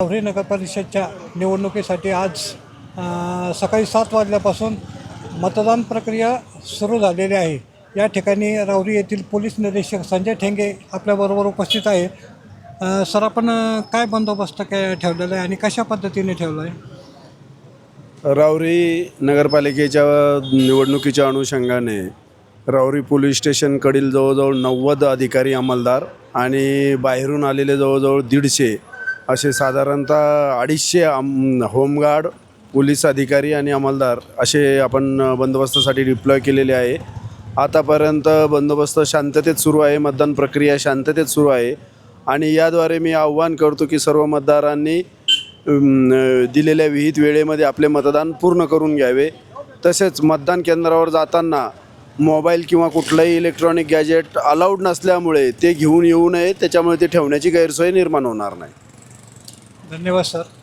राहुरी नगरपरिषदच्या निवडणुकीसाठी आज सकाळी सात वाजल्यापासून मतदान प्रक्रिया सुरू झालेली आहे. या ठिकाणी रावरी येथील पोलीस निरीक्षक संजय ठेंगे आपल्याबरोबर उपस्थित आहे. सर आपण काय बंदोबस्त काय ठेवलेला आहे आणि कशा पद्धतीने ठेवला आहे? रावरी नगरपालिकेच्या निवडणुकीच्या अनुषंगाने रावरी पोलीस स्टेशनकडील जवळजवळ नव्वद अधिकारी अंमलदार आणि बाहेरून आलेले जवळजवळ दीडशे असे साधारणतः अडीचशे आम होमगार्ड पोलीस अधिकारी आणि अंमलदार असे आपण बंदोबस्तासाठी डिप्लॉय केलेले आहे. आतापर्यंत बंदोबस्त शांततेत सुरू आहे मतदान प्रक्रिया शांततेत सुरू आहे. आणि याद्वारे मी आव्हान करतो की सर्व मतदारांनी दिलेल्या विहित वेळेमध्ये आपले मतदान पूर्ण करून घ्यावे. तसेच मतदान केंद्रावर जाताना मोबाईल किंवा कुठलंही इलेक्ट्रॉनिक गॅजेट अलाउड नसल्यामुळे ते घेऊन येऊ नये त्याच्यामुळे ते ठेवण्याची गैरसोय निर्माण होणार नाही. धन्यवाद सर.